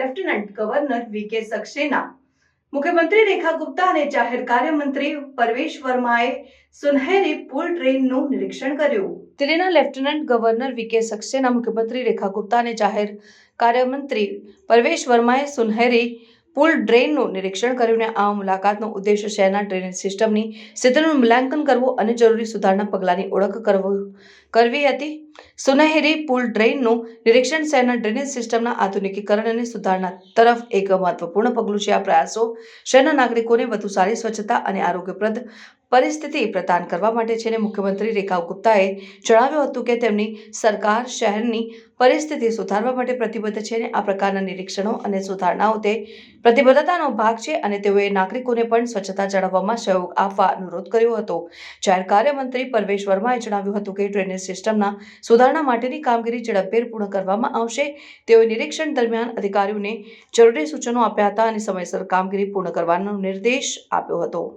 Lieutenant governor વી કે સક્સેના. મુખ્યમંત્રી રેખા ગુપ્તા અને જાહેર કાર્યમંત્રી પરવેશ વર્માએ સુનહેરી પુલ ટ્રેનનું નિરીક્ષણ કર્યું. દિલ્હીના લેફ્ટનન્ટ ગવર્નર વી કે સક્સેના મુખ્યમંત્રી રેખા ગુપ્તા અને જાહેર કાર્યમંત્રી પરવેશ વર્માએ સુનહેરી પુલ ડ્રેનનું નિરીક્ષણ કર્યું આ મુલાકાતનો ઉદ્દેશ શહેરના ડ્રેનેજ સિસ્ટમની સ્થિતિનું મૂલ્યાંકન કરવું અને જરૂરી સુધારણા પગલાંની ઓળખ કરવું, કરવી હતી. સુનહેરી પુલ ડ્રેનનું નિરીક્ષણ શહેરના ડ્રેનેજ સિસ્ટમના આધુનિકીકરણ અને સુધારણા તરફ એક મહત્વપૂર્ણ પગલું છે આ પ્રયાસો. શહેરના નાગરિકોને વધુ સારી સ્વચ્છતા અને આરોગ્યપ્રદ પરિસ્થિતિ પ્રદાન કરવા માટે છે ને મુખ્યમંત્રી રેખા ગુપ્તાએ જણાવ્યું હતું કે તેમની સરકાર શહેરની પરિસ્થિતિ સુધારવા માટે પ્રતિબદ્ધ છે અને આ પ્રકારના નિરીક્ષણો અને સુધારણાઓ તે પ્રતિબદ્ધતાનો ભાગ છે અને તેઓએ નાગરિકોને પણ સ્વચ્છતા જાળવવામાં સહયોગ આપવા અનુરોધ કર્યો હતો. જાહેર કાર્યમંત્રી પરવેશ વર્માએ જણાવ્યું હતું કે ડ્રેનેજ સિસ્ટમના સુધારણા માટેની કામગીરી ઝડપભેર પૂર્ણ કરવામાં આવશે. તેઓએ નિરીક્ષણ દરમિયાન અધિકારીઓને જરૂરી સૂચનો આપ્યા હતા અને સમયસર કામગીરી પૂર્ણ કરવાનો નિર્દેશ આપ્યો હતો.